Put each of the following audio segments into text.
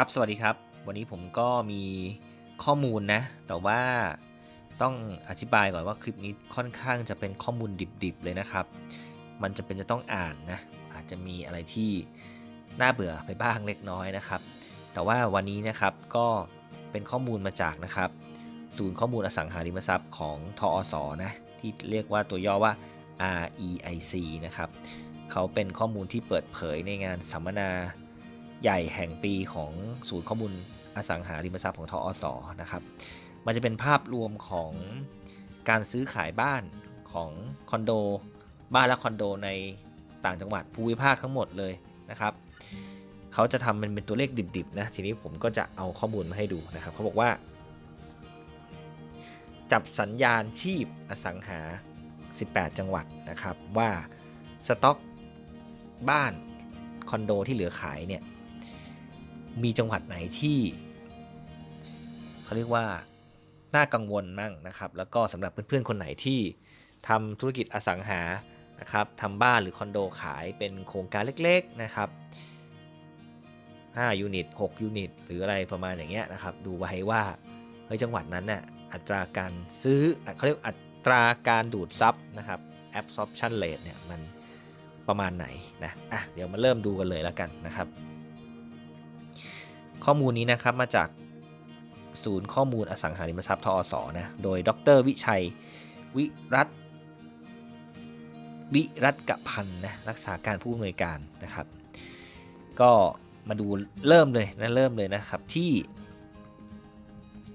ครับสวัสดีครับ วันนี้ผมก็มีข้อมูลนะ แต่ว่าต้องอธิบายก่อนว่าคลิปนี้ค่อนข้างจะเป็นข้อมูลดิบๆเลยนะครับ มันจะเป็นจะต้องอ่านนะ อาจจะมีอะไรที่น่าเบื่อไปบ้างเล็กน้อยนะครับ แต่ว่าวันนี้นะครับก็เป็นข้อมูลมาจากนะครับ ศูนย์ข้อมูลอสังหาริมทรัพย์ของทอสนะที่เรียกว่าตัวย่อว่า REIC นะครับเขาเป็นข้อมูลที่เปิดเผยในงานสัมมนา ใหญ่แห่งปีของศูนย์ข้อมูลอสังหาริมทรัพย์ของทออสนะครับ มันจะเป็นภาพรวมของการซื้อขายบ้านของคอนโด บ้านและคอนโดในต่างจังหวัดภูมิภาคทั้งหมดเลยนะครับ เขาจะทำมันเป็นตัวเลขดิบๆนะ ทีนี้ผมก็จะเอาข้อมูลมาให้ดูนะครับ เขาบอกว่า จับสัญญาณชีพอสังหา 18 จังหวัดนะครับว่าสต็อกบ้านคอนโดที่เหลือขายเนี่ย มีจังหวัดไหนที่เขาเรียกว่าน่ากังวลมั่งนะครับ แล้วก็สำหรับเพื่อนๆคนไหนที่ทำธุรกิจอสังหานะครับทำบ้านหรือคอนโดขายเป็นโครงการเล็กๆนะครับ5ยูนิต6ยูนิตหรืออะไรประมาณอย่างเงี้ยนะครับ ดูไว้ว่าเฮ้ยจังหวัดนั้นน่ะอัตราการซื้อเขาเรียกอัตราการดูดซับนะครับ absorption rate เนี่ยมันประมาณไหนนะอะเดี๋ยวมาเริ่มดูกันเลยแล้วกันนะครับ ข้อมูลนี้นะครับมาจากศูนย์ข้อมูลอสังหาริมทรัพย์ทอสนะ โดยดรวิชัยวิรัตวิรัตกพันธ์นะรักษาการผู้อำนวยการนะครับ ก็มาดูเริ่มเลยนะเริ่มเลยนะครับที่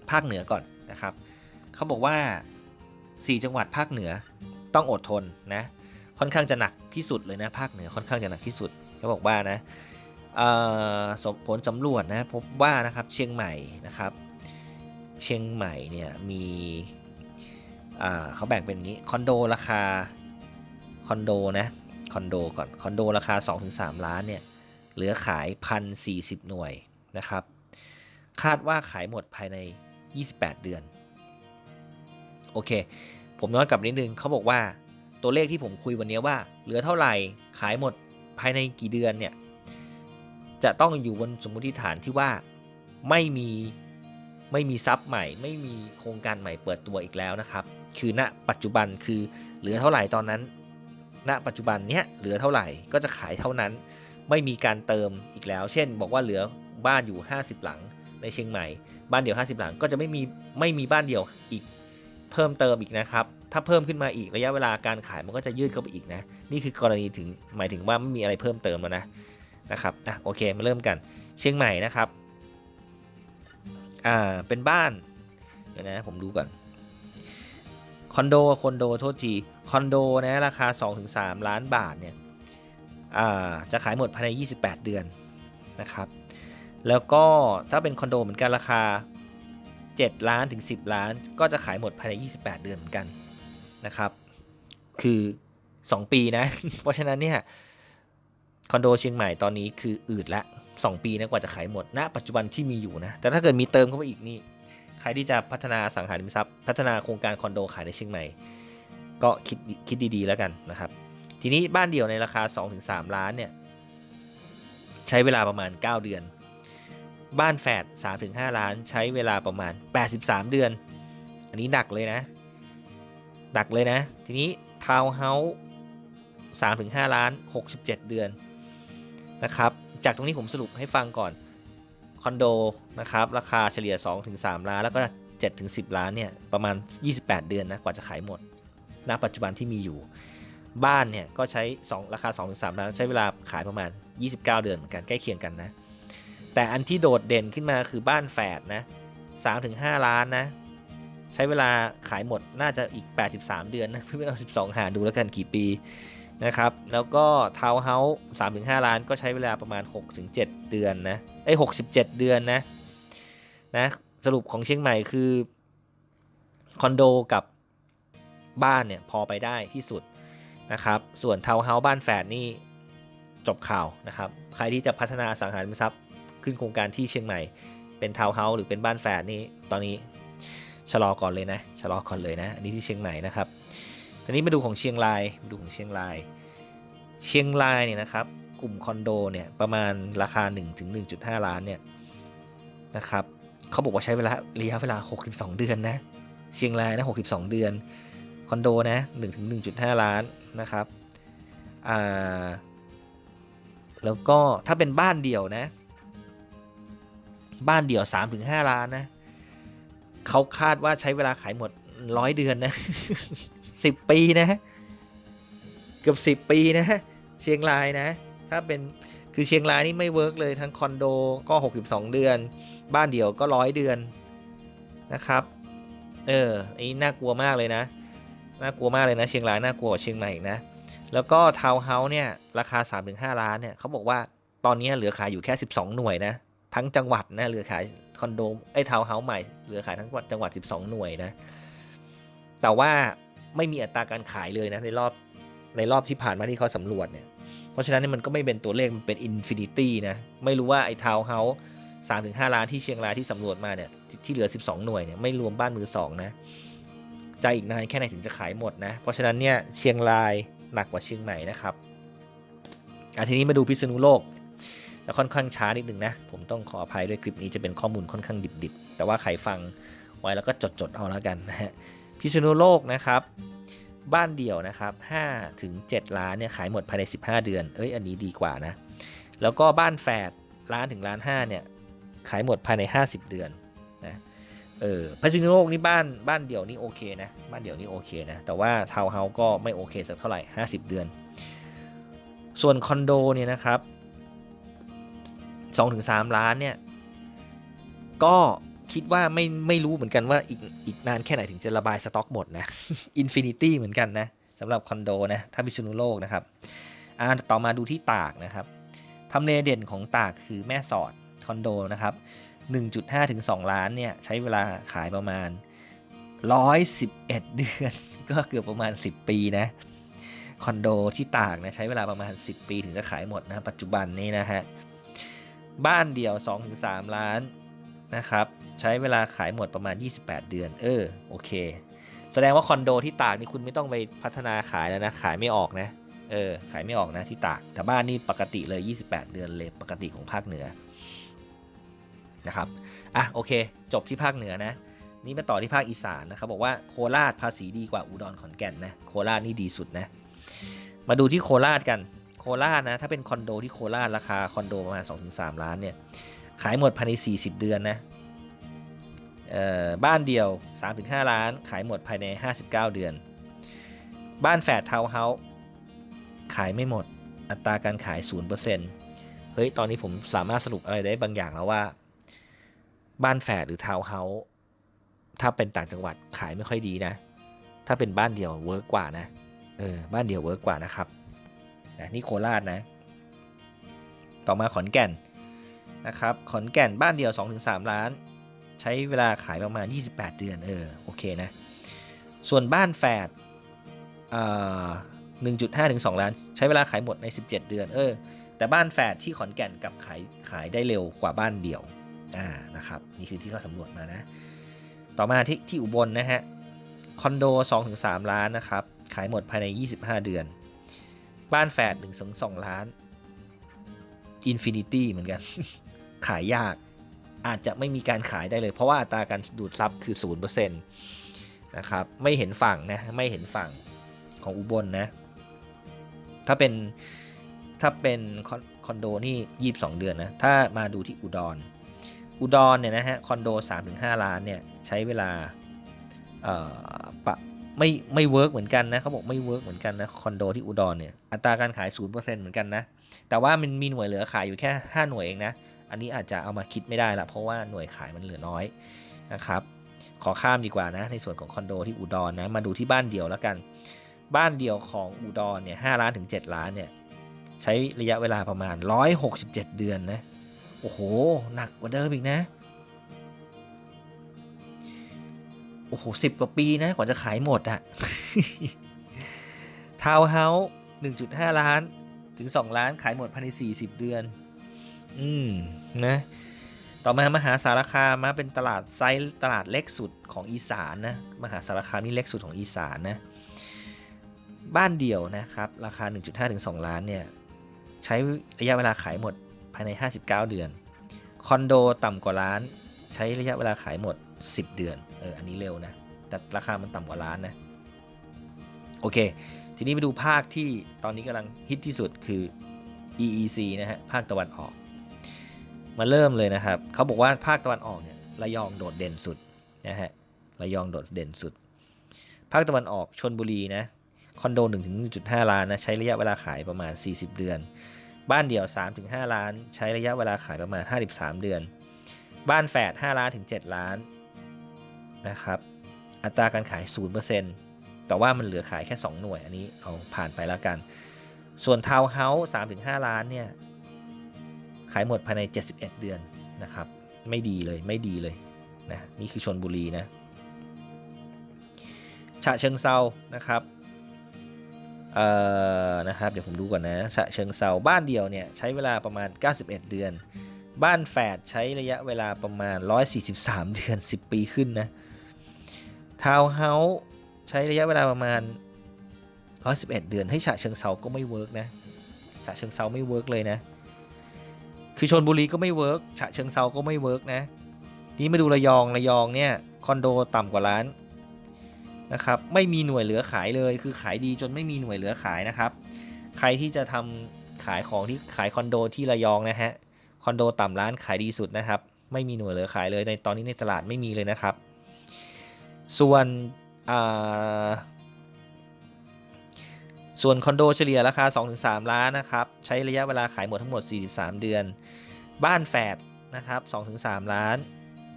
ภาคเหนือก่อนนะครับเขาบอกว่า 4 จังหวัดภาคเหนือต้องอดทนนะค่อนข้างจะหนักที่สุดเลยนะภาคเหนือค่อนข้างจะหนักที่สุดเขาบอกว่านะ ผลสำรวจนะพบว่านะครับเชียงใหม่นะครับ เชียงใหม่เนี่ยมีเขาแบ่งเป็นนี้คอนโดราคาคอนโดนะคอนโดก่อนคอนโดราคา 2-3 ล้านเนี่ยเหลือขายพันสี่สิบหน่วยนะครับ คาดว่าขายหมดภายใน 28 เดือน โอเค ผมย้อนกลับนิดนึงเขาบอกว่าตัวเลขที่ผมคุยวันนี้ว่า เหลือเท่าไหร่ขายหมดภายในกี่เดือนเนี่ย จะต้องอยู่บนสมมติฐานที่ว่าไม่มีไม่มีซับใหม่ ไม่มีโครงการใหม่เปิดตัวอีกแล้วนะครับ คือณปัจจุบันคือเหลือเท่าไหร่ตอนนั้น ณปัจจุบันเนี้ยเหลือเท่าไหร่ก็จะขายเท่านั้น ไม่มีการเติมอีกแล้ว เช่น บอกว่าเหลือบ้านอยู่ 50 หลังในเชียงใหม่ บ้านเดี่ยว 50 หลังก็จะไม่มีไม่มีบ้านเดี่ยวอีกเพิ่มเติมอีกนะครับ ถ้าเพิ่มขึ้นมาอีกระยะเวลาการขายมันก็จะยืดเข้าไปอีกนะ นี่คือกรณีถึงหมายถึงว่าไม่มีอะไรเพิ่มเติมแล้วนะ นะครับอะโอเคมาเริ่มกันเชียงใหม่นะครับอ่าเป็นบ้านเดี๋ยวนะผมดูก่อนคอนโดคอนโดโทษทีคอนโดนะราคา 2-3 ล้านบาทเนี่ยอ่าจะขายหมดภายใน 28 เดือนนะครับ แล้วก็ถ้าเป็นคอนโดเหมือนกันราคา 7 ล้านถึง 10 ล้าน ก็จะขายหมดภายใน 28 เดือนเหมือนกันนะครับ คือ 2 ปีนะ เพราะฉะนั้นเนี่ย อนโดเชียงใหม่ตอนนี้คืออืดละ 2 ปีนะกว่าจะขายหมดณนะปัจจุบันที่มีอยู่นะ แต่ถ้าเกิดมีเติมเข้าไปอีกนี่ใครที่จะพัฒนาสังหาริมทรัพย์ พัฒนาโครงการคอนโดขายในเชียงใหม่ ก็คิดคิดดีๆแล้วกันนะครับ ทีนี้บ้านเดี่ยวในราคา 2-3 ล้านเนี่ยใช้เวลาประมาณ 9 เดือน บ้านแฝด3-5 ล้าน ใช้เวลาประมาณ 83 เดือน อันนี้หนักเลยนะหนักเลยนะ ทีนี้ทาวน์เฮาส์3-5 ล้าน 67 เดือน นะครับ จากตรงนี้ผมสรุปให้ฟังก่อน คอนโดนะครับราคาเฉลี่ย 2-3 ล้าน แล้วก็ 7-10 ล้านเนี่ยประมาณ 28 เดือนนะกว่าจะขายหมดณปัจจุบันที่มีอยู่ บ้านเนี่ยก็ใช้ 2 ราคา 2-3 ล้าน ใช้เวลาขายประมาณ 29 เดือนเหมือนกันใกล้เคียงกันนะ แต่อันที่โดดเด่นขึ้นมาคือบ้านแฝดนะ3-5 ล้านนะใช้เวลาขายหมดน่าจะอีก 83 เดือนนะเพื่อนเอา 12 หาดูแล้วกันกี่ปี นะครับ แล้วก็ทาวน์เฮาส์สามถึงห้าล้านก็ใช้เวลาประมาณ 6-7ถึงเดือนนะไอ้หกสิบเจ็ดเดือนนะนะสรุปของเชียงใหม่คือคอนโดกับบ้านเนี่ยพอไปได้ที่สุดนะครับ ส่วนทาวน์เฮาส์บ้านแฝดนี่จบข่าวนะครับ ใครที่จะพัฒนาสังหาริมทรัพย์ขึ้นโครงการที่เชียงใหม่ เป็นทาวน์เฮาส์หรือเป็นบ้านแฝดนี่ตอนนี้ชะลอก่อนเลยนะชะลอก่อนเลยนะอันนี้ที่เชียงใหม่นะครับ ทีนี้มาดูของเชียงรายมาดูของเชียงราย เชียงรายเนี่ยนะครับ กลุ่มคอนโดเนี่ยประมาณราคา1ถึง1.5 ล้านเนี่ยนะครับเขาบอกว่าใช้เวลาระยะเวลา 62 เดือนนะเชียงรายนะ62 เดือนคอนโดนะ1ถึง1.5 ล้านนะครับอ่าแล้วก็ถ้าเป็นบ้านเดี่ยวนะ บ้านเดี่ยว 3-5 ล้านนะเขาคาดว่าใช้เวลาขายหมดร้อยเดือนนะ 10ปีนะเกือบ10ปีนะเชียงรายนะ ถ้าเป็นคือเชียงรายนี่ไม่เวิร์กเลยทั้งคอนโดก็ 62 เดือน บ้านเดี่ยวก็ร้อยเดือนนะครับเอออันนี้น่ากลัวมากเลยนะน่ากลัวมากเลยนะ เชียงรายน่ากลัวกว่าเชียงใหม่อีกนะแล้วก็ทาวน์เฮาส์เนี่ยราคา 3-5 ล้านเนี่ยเขาบอกว่าตอนนี้เหลือขายอยู่แค่ 12 หน่วยนะทั้งจังหวัดนะเหลือขายคอนโดไอ้ทาวน์เฮาส์ใหม่เหลือขายทั้งจังหวัด 12 หน่วยนะ แต่ว่า ไม่มีอัตราการขายเลยนะในรอบในรอบที่ผ่านมาที่เขาสำรวจเนี่ย เพราะฉะนั้นเนี่ยมันก็ไม่เป็นตัวเลขมันเป็นอินฟินิตี้นะ ไม่รู้ว่าไอ้ทาวเฮาส์สามถึงห้าล้านที่เชียงรายที่สำรวจมาเนี่ยที่ที่เหลือ 12 หน่วยเนี่ยไม่รวมบ้านมือสองนะจะอีกนานแค่ไหนถึงจะขายหมดนะ เพราะฉะนั้นเนี่ยเชียงรายหนักกว่าเชียงใหม่นะครับอะทีนี้มาดูพิษณุโลกแต่ค่อนข้างช้านิดนึงนะ ผมต้องขออภัยด้วยคลิปนี้จะเป็นข้อมูลค่อนข้างดิบๆ แต่ว่าใครฟังไว้แล้วก็จดๆเอาแล้วกันนะฮะ พิษณุโลกนะครับ บ้านเดี่ยวนะครับ5ถึง7ล้านเนี่ยขายหมดภายใน 15 เดือน เอ้ยอันนี้ดีกว่านะ แล้วก็บ้านแฝดล้านถึงล้าน5เนี่ยขายหมดภายใน 50 เดือนนะเออพิษณุโลกนี่บ้านบ้านเดี่ยวนี่โอเคนะบ้านเดี่ยวนี่โอเคนะแต่ว่าทาวน์เฮาส์ก็ไม่โอเคสักเท่าไหร่ 50 เดือน ส่วนคอนโดเนี่ยนะครับ2-3ล้านเนี่ยก็ คิดว่าไม่ไม่รู้เหมือนกันว่าอีกอีกนานแค่ไหนถึงจะระบายสต็อกหมดนะอินฟินิตี้เหมือนกันนะสำหรับคอนโดนะถ้าพิษณุโลกนะครับอ่าต่อมาดูที่ตากนะครับทำเลเด่นของตากคือแม่สอดคอนโดนะครับ 1.5ถึง2ล้านเนี่ยใช้เวลาขายประมาณ 111 เดือน ก็เกือบประมาณ 10 ปีนะคอนโดที่ตากนะใช้เวลาประมาณ 10 ปีถึงจะขายหมดนะปัจจุบันนี้นะฮะบ้านเดี่ยว 2-3 ล้านนะครับ ใช้เวลาขายหมดประมาณ 28 เดือน เออ โอเค แสดงว่าคอนโดที่ตากนี่คุณไม่ต้องไปพัฒนาขายแล้วนะ ขายไม่ออกนะ เออ ขายไม่ออกนะที่ตาก แต่บ้านนี่ปกติเลย 28 เดือนเลยปกติของภาคเหนือ นะครับ อะ โอเค จบที่ภาคเหนือนะ นี่มาต่อที่ภาคอีสานนะครับ บอกว่าโคราชภาษีดีกว่าอุดรขอนแก่นนะ โคราชนี่ดีสุดนะ มาดูที่โคราชกัน โคราชนะ ถ้าเป็นคอนโดที่โคราชราคาคอนโดประมาณ2-3ล้านเนี่ย ขายหมดภายใน 40 เดือนนะ บ้านเดียว 3-5 ล้าน ขายหมดภายใน 59 เดือน บ้านแฝดทาวน์เฮาส์ขายไม่หมด อัตราการขาย 0%เฮ้ย ตอนนี้ผมสามารถสรุปอะไรได้บางอย่างแล้วว่า บ้านแฝดหรือทาวน์เฮาส์ถ้าเป็นต่างจังหวัดขายไม่ค่อยดีนะ ถ้าเป็นบ้านเดียวเวิร์กกว่านะ เออ บ้านเดียวเวิร์กกว่านะครับนะนี่โคราชนะ ต่อมาขอนแก่นนะครับ ขอนแก่นบ้านเดียว 2-3 ล้าน ใช้เวลาขายประมาณ 28 เดือน เออ โอเคนะ ส่วนบ้านแฝดหนึ่งจุดห้าถึงสองล้าน ใช้เวลาขายหมดใน 17 เดือน เออ แต่บ้านแฝดที่ขอนแก่นกับขายขายได้เร็วกว่าบ้านเดี่ยว อ่า นะครับ นี่คือที่เขาสำรวจมานะ ต่อมาที่ที่อุบลนะฮะ คอนโด2-3ล้านนะครับ ขายหมดภายใน 25 เดือน บ้านแฝด1-2ล้านอินฟินิตี้เหมือนกัน ขายยาก อาจจะไม่มีการขายได้เลย เพราะว่าอัตราการดูดซับคือ0%นะครับไม่เห็นฝั่งนะไม่เห็นฝั่งของอุบลนะถ้าเป็นถ้าเป็นคอนโดนี่ 22 เดือนนะถ้ามาดูที่อุดร อุดรเนี่ยนะฮะคอนโด 3-5 ล้านเนี่ยใช้เวลาปะไม่ไม่เวิร์กเหมือนกันนะเขาบอกไม่เวิร์กเหมือนกันนะคอนโดที่อุดรเนี่ยอัตราการขาย 0%เหมือนกันนะแต่ว่ามันมีหน่วยเหลือขายอยู่แค่ 5 หน่วยเองนะ อันนี้อาจจะเอามาคิดไม่ได้ละเพราะว่าหน่วยขายมันเหลือน้อยนะครับ ขอข้ามดีกว่านะ ในส่วนของคอนโดที่อุดรนนะ มาดูที่บ้านเดียวแล้วกัน บ้านเดียวของอุดรเนี่ยห้าล้านถึง 7 ล้านเนี่ยใช้ระยะเวลาประมาณ 167 เดือนนะ โอ้โห หนักกว่าเดิมอีกนะ โอ้โหสิบกว่าปีนะ กว่าจะขายหมดอะทาวน์เฮาส์1.5 ล้านถึง 2 ล้านขายหมดภายใน 40 เดือน อืมนะต่อมามหาสารคามมาเป็นตลาดไซส์ตลาดเล็กสุดของอีสานนะมหาสารคามนี่เล็กสุดของอีสานนะบ้านเดี่ยวนะครับราคา 1.5ถึง2ล้านเนี่ยใช้ระยะเวลาขายหมดภายใน 59 เดือน คอนโดต่ำกว่าล้าน ใช้ระยะเวลาขายหมด 10 เดือนเอออันนี้เร็วนะแต่ราคามันต่ำกว่าล้านนะโอเค ทีนี้ไปดูภาคที่ตอนนี้กำลังฮิตที่สุดคือ EEC นะฮะภาคตะวันออก มาเริ่มเลยนะครับ เขาบอกว่าภาคตะวันออกเนี่ยระยองโดดเด่นสุดนะฮะระยองโดดเด่นสุด ภาคตะวันออกชนบุรีนะคอนโด1-1.5 ล้านนะใช้ระยะเวลาขายประมาณ 40 เดือน บ้านเดี่ยว 3-5 ล้าน ใช้ระยะเวลาขายประมาณ 53 เดือน บ้านแฝด5ล้านถึง 7 ล้านนะครับอัตราการขาย 0%แต่ว่ามันเหลือขายแค่ 2 หน่วยอันนี้เอาผ่านไปแล้วกัน ส่วนทาวน์เฮาส์3-5 ล้านเนี่ย ขายหมดภายใน 71 เดือนนะครับ ไม่ดีเลยไม่ดีเลยนะนี่คือชนบุรีนะฉะเชิงเซานะครับเอ่อนะครับเดี๋ยวผมดูก่อนนะฉะเชิงเซาบ้านเดียวเนี่ยใช้เวลาประมาณ 91 เดือน บ้านแฝดใช้ระยะเวลาประมาณ 143 เดือน 10 ปีขึ้นนะทาวน์เฮาส์ใช้ระยะเวลาประมาณ 111 เดือนให้ฉะเชิงเซาก็ไม่เวิร์กนะฉะเชิงเซาไม่เวิร์กเลยนะ คือชนบุรีก็ไม่เวิร์กฉะเชิงเซาก็ไม่เวิร์กนะ นี่มาดูระยองระยองเนี่ยคอนโดต่ำกว่าล้านนะครับ ไม่มีหน่วยเหลือขายเลย คือขายดีจนไม่มีหน่วยเหลือขายนะครับ ใครที่จะทำขายของที่ขายคอนโดที่ระยองนะฮะ คอนโดต่ำล้านขายดีสุดนะครับ ไม่มีหน่วยเหลือขายเลยในตอนนี้ในตลาดไม่มีเลยนะครับ ส่วน ส่วนคอนโดเฉลี่ยราคา 2-3 ล้านนะครับ ใช้ระยะเวลาขายหมดทั้งหมด 43 เดือน บ้านแฝดนะครับ 2-3 ล้าน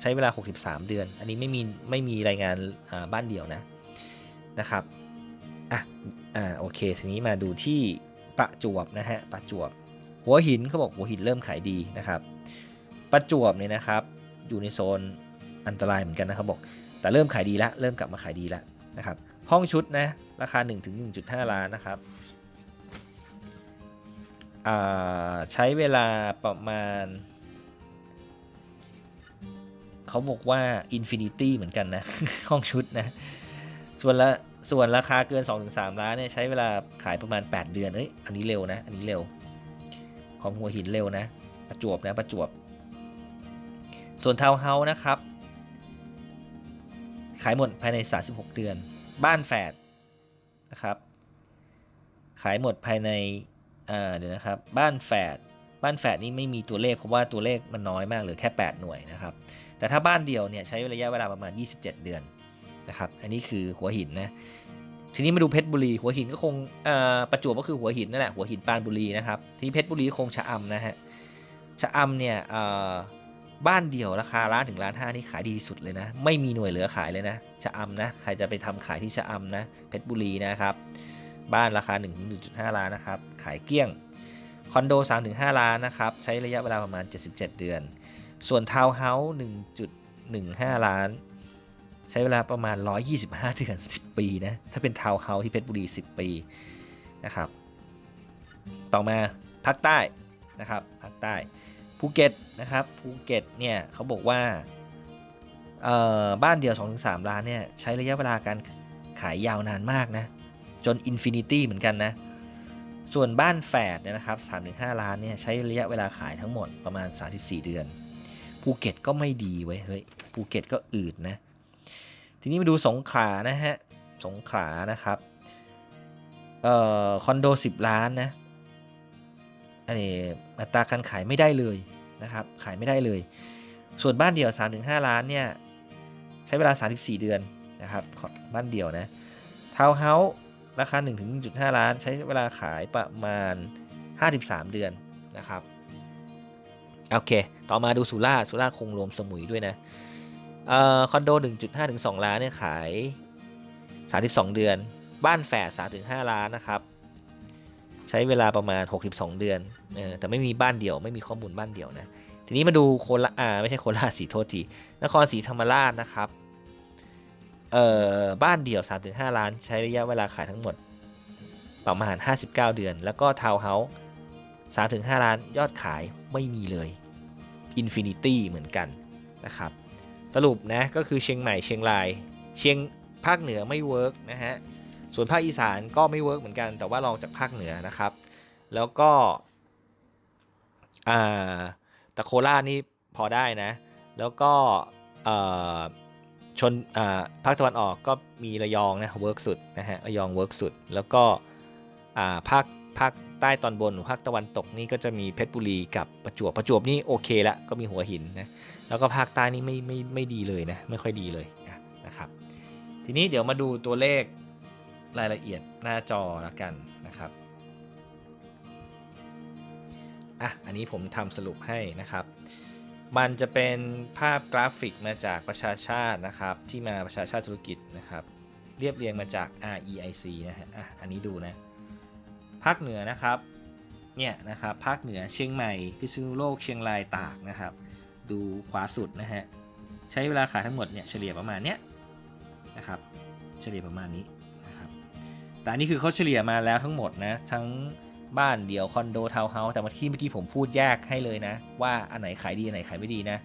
ใช้เวลา 63 เดือน อันนี้ไม่มีไม่มีรายงานบ้านเดี่ยวนะนะครับอะอ่าโอเคทีนี้มาดูที่ประจวบนะฮะประจวบ หัวหินเขาบอกหัวหินเริ่มขายดีนะครับ ประจวบเนี่ยนะครับ อยู่ในโซนอันตรายเหมือนกันนะครับบอก แต่เริ่มขายดีล้วเริ่มกลับมาขายดีล้วนะครับ ห้องชุดนะราคา1ถึง1.5 ล้านนะครับใช้เวลาประมาณ เขาบอกว่า Infinity เหมือนกันนะ ห้องชุดนะ ส่วนละส่วนราคาเกิน 2-3 ล้านเนี่ยใช้เวลาขายประมาณ 8 เดือนเฮ้ยอันนี้เร็วนะ อันนี้เร็ว ของหัวหินเร็วนะ ประจวบนะประจวบ ส่วนทาวเฮาส์นะครับ ขายหมดภายใน 36 เดือน บ้านแฝดนะครับ ขายหมดภายในเดี๋ยวนะครับ บ้านแฝดบ้านแฝดนี่ไม่มีตัวเลขเพราะว่าตัวเลขมันน้อยมากเหลือแค่ 8 หน่วยนะครับ แต่ถ้าบ้านเดียวเนี่ยใช้ระยะเวลาประมาณ 27 เดือนนะครับ อันนี้คือหัวหินนะ ทีนี้มาดูเพชรบุรี หัวหินก็คงประจวบก็คือหัวหินนั่นแหละหัวหินปานบุรีนะครับ ที่เพชรบุรีคงชะอำนะฮะ ชะอำเนี่ย บ้านเดี่ยวราคาล้านถึงล้านห้านี่ขายดีที่สุดเลยนะ ไม่มีหน่วยเหลือขายเลยนะชะอำนะ ใครจะไปทำขายที่ชะอำนะ เพชรบุรีนะครับ บ้านราคา 1-1.5 ล้านนะครับ ขายเกลี้ยง คอนโด 3-5 ล้านนะครับ ใช้ระยะเวลาประมาณ 77 เดือน ส่วนทาวน์เฮาส์1.15 ล้าน ใช้เวลาประมาณ 125 เดือน 10 ปีนะ ถ้าเป็นทาวน์เฮาส์ที่เพชรบุรี 10 ปีนะครับ ต่อมาภาคใต้นะครับภาคใต้ ภูเก็ตนะครับภูเก็ตเนี่ยเขาบอกว่าบ้านเดียว 2-3 ล้านเนี่ยใช้ระยะเวลาการขายยาวนานมากนะ จนอินฟินิตี้เหมือนกันนะ ส่วนบ้านแฝดเนี่ยนะครับ 3-5 ล้านเนี่ยใช้ระยะเวลาขายทั้งหมดประมาณ 34 เดือน ภูเก็ตก็ไม่ดีไว้เฮ้ยภูเก็ตก็อืดนะ ทีนี้มาดูสงขลานะฮะสงขลานะครับเอ่อคอนโด 10 ล้านนะอันนี้ อัตราการขายไม่ได้เลยนะครับ ขายไม่ได้เลย ส่วนบ้านเดี่ยว 3-5 ล้านเนี่ย ใช้เวลา 34 เดือนนะครับบ้านเดี่ยวนะทาวน์เฮาส์ราคา 1-1.5 ล้าน ใช้เวลาขายประมาณ 53 เดือนนะครับโอเค ต่อมาดูสุราสุราคงรวมสมุยด้วยนะออคอนโด 1.5ถึง2ล้านเนี่ยขาย 32 เดือน บ้านแฝด3-5 ล้านนะครับ ใช้เวลาประมาณ 62 เดือนเออแต่ไม่มีบ้านเดี่ยว ไม่มีข้อมูลบ้านเดี่ยวนะ ทีนี้มาดูโคราอ่าไม่ใช่โคราชสีโทษทีนครศรีธรรมราชนะครับเอ่อบ้านเดี่ยว 3-5 ล้าน ใช้ระยะเวลาขายทั้งหมดประมาณ 59 เดือน แล้วก็ทาวน์เฮาส์3-5 ล้านยอดขายไม่มีเลย Infinity เหมือนกันนะครับ สรุปนะก็คือเชียงใหม่เชียงราย เชียงภาคเหนือไม่เวิร์กนะฮะ ส่วนภาคอีสานก็ไม่เวิร์กเหมือนกันแต่ว่าลองจากภาคเหนือนะครับ แล้วก็แต่โคราชนี่พอได้นะ แล้วก็ชนภาคตะวันออกก็มีระยองนะเวิร์กสุดนะฮะระยองเวิร์กสุด แล้วก็ภาคภาคใต้ตอนบนภาคตะวันตกนี่ก็จะมีเพชรบุรีกับประจวบประจวบนี่โอเคละก็มีหัวหินนะแล้วก็ภาคใต้นี่ไม่ไม่ไม่ดีเลยนะไม่ค่อยดีเลยนะครับ ทีนี้เดี๋ยวมาดูตัวเลข รายละเอียดหน้าจอละกันนะครับอะอันนี้ผมทำสรุปให้นะครับ มันจะเป็นภาพกราฟิกมาจากประชาชาตินะครับ ที่มาประชาชาติธุรกิจนะครับ เรียบเรียงมาจาก REIC นะฮะอะอันนี้ดูนะภาคเหนือนะครับเนี่ยนะครับภาคเหนือเชียงใหม่พิษณุโลกเชียงรายตากนะครับ ดูขวาสุดนะฮะใช้เวลาขายทั้งหมดเนี่ยเฉลี่ยประมาณเนี้ยนะครับเฉลี่ยประมาณนี้ แต่อันนี้คือเขาเฉลี่ยมาแล้วทั้งหมดนะ ทั้งบ้านเดี่ยวคอนโดทาวน์เฮาส์แต่เมื่อกี้เมื่อกี้ผมพูดแยกให้เลยนะ ว่าอันไหนขายดีอันไหนขายไม่ดีนะ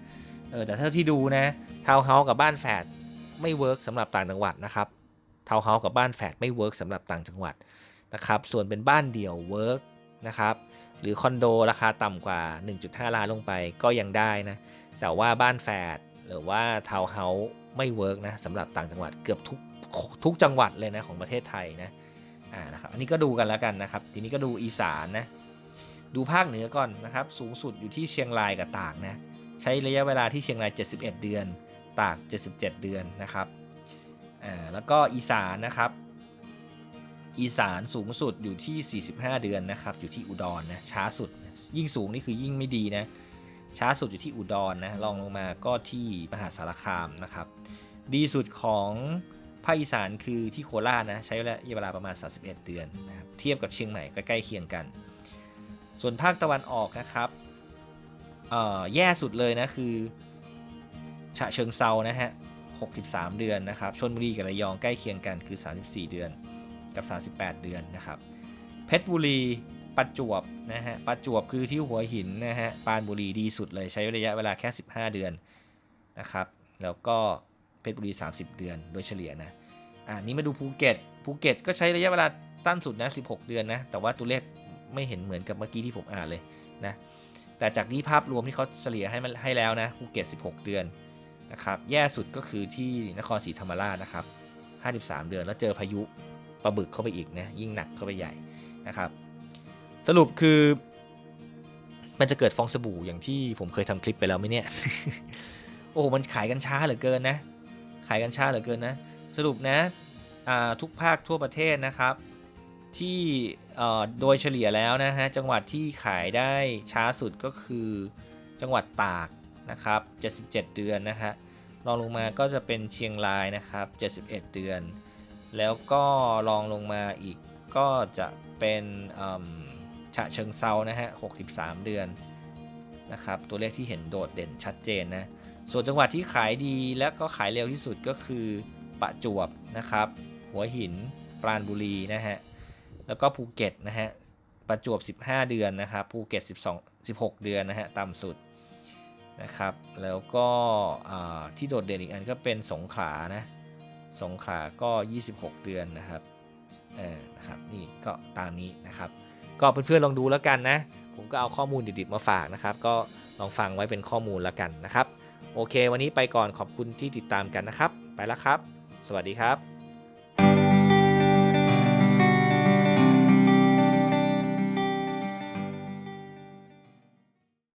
เออแต่ถ้าที่ดูนะทาวน์เฮาส์กับบ้านแฝดไม่เวิร์กสำหรับต่างจังหวัดนะครับทาวน์เฮาส์กับบ้านแฝดไม่เวิร์กสำหรับต่างจังหวัดนะครับส่วนเป็นบ้านเดี่ยวเวิร์กนะครับหรือคอนโดราคาต่ำกว่า 1.5 ล้านลงไปก็ยังได้นะแต่ว่าบ้านแฝดหรือว่าทาวน์เฮาส์ไม่เวิร์กนะสำหรับต่างจังหวัดเกือบทุกทุกจังหวัดเลยนะของประเทศไทยนะ อ่านะครับอันนี้ก็ดูกันแล้วกันนะครับทีนี้ก็ดูอีสานนะดูภาคเหนือก่อนนะครับสูงสุดอยู่ที่เชียงรายกับตากนะใช้ระยะเวลาที่เชียงราย 71 เดือน ตาก 77 เดือนนะครับอ่าแล้วก็อีสานนะครับอีสานสูงสุดอยู่ที่ 45 เดือนนะครับอยู่ที่อุดรนะช้าสุดยิ่งสูงนี่คือยิ่งไม่ดีนะช้าสุดอยู่ที่อุดรนนะรองลงมาก็ที่มหาสารคามนะครับดีสุดของ ภาคอีสานคือที่โคราชนะใช้ระยะเวลาประมาณ 31 เดือนนะครับเทียบกับเชียงใหม่ก็ใกล้เคียงกัน ส่วนภาคตะวันออกนะครับแย่สุดเลยนะคือฉะเชิงเซานะฮะ 63 เดือนนะครับชนบุรีกับระยองใกล้เคียงกันคือ 34 เดือนกับ 38 เดือนนะครับ เพชรบุรีประจวบนะฮะประจวบคือที่หัวหินนะฮะปรานบุรีดีสุดเลยใช้ระยะเวลาแค่ 15 เดือนนะครับ แล้วก็ เพชรบุรี 30 เดือนโดยเฉลี่ยนะอ่านี้มาดูภูเก็ตภูเก็ตก็ใช้ระยะเวลาตั้นสุดนะ 16 เดือนนะ แต่ว่าตัวเลขไม่เห็นเหมือนกับเมื่อกี้ที่ผมอ่านเลยนะ แต่จากนี้ภาพรวมที่เขาเฉลี่ยให้มันให้แล้วนะภูเก็ต 16 เดือนนะครับ แย่สุดก็คือที่นครศรีธรรมราชนะครับ 53 เดือนแล้วเจอพายุปะบึกเข้าไปอีกนะ ยิ่งหนักเข้าไปใหญ่นะครับ สรุปคือ มันจะเกิดฟองสบู่อย่างที่ผมเคยทำคลิปไปแล้วไหมเนี่ย โอ้ มันขายกันช้าเหลือเกินนะายกันช้าเหลือเกินนะ สรุปนะทุกภาคทั่วประเทศนะครับ ที่โดยเฉลี่ยแล้วนะฮะจังหวัดที่ขายได้ช้าสุดก็คือจังหวัดตากนะครับ 77 เดือนนะฮะรองลงมาก็จะเป็นเชียงรายนะครับ 71 เดือน แล้วก็รองลงมาอีกก็จะเป็นฉะเชิงเซานะฮะ 63 เดือนนะครับ ตัวเลขที่เห็นโดดเด่นชัดเจนนะ ส่วนจังหวัดที่ขายดีและก็ขายเร็วที่สุดก็คือประจวบนะครับ หัวหิน ปราณบุรีนะฮะ แล้วก็ภูเก็ตนะฮะ ประจวบ 15 เดือนนะครับ ภูเก็ต 12 16 เดือนนะฮะ ต่ำสุดนะครับ แล้วก็ที่โดดเด่นอีกอันก็เป็นสงขลานะ สงขลาก็ 26 เดือนนะครับเออนะครับ นี่ก็ตามนี้นะครับ ก็เพื่อนๆลองดูแล้วกันนะ ผมก็เอาข้อมูลดิบๆมาฝากนะครับ ก็ลองฟังไว้เป็นข้อมูลแล้วกันนะครับ โอเค วันนี้ไปก่อนขอบคุณที่ติดตามกันนะครับ ไปแล้วครับ สวัสดีครับ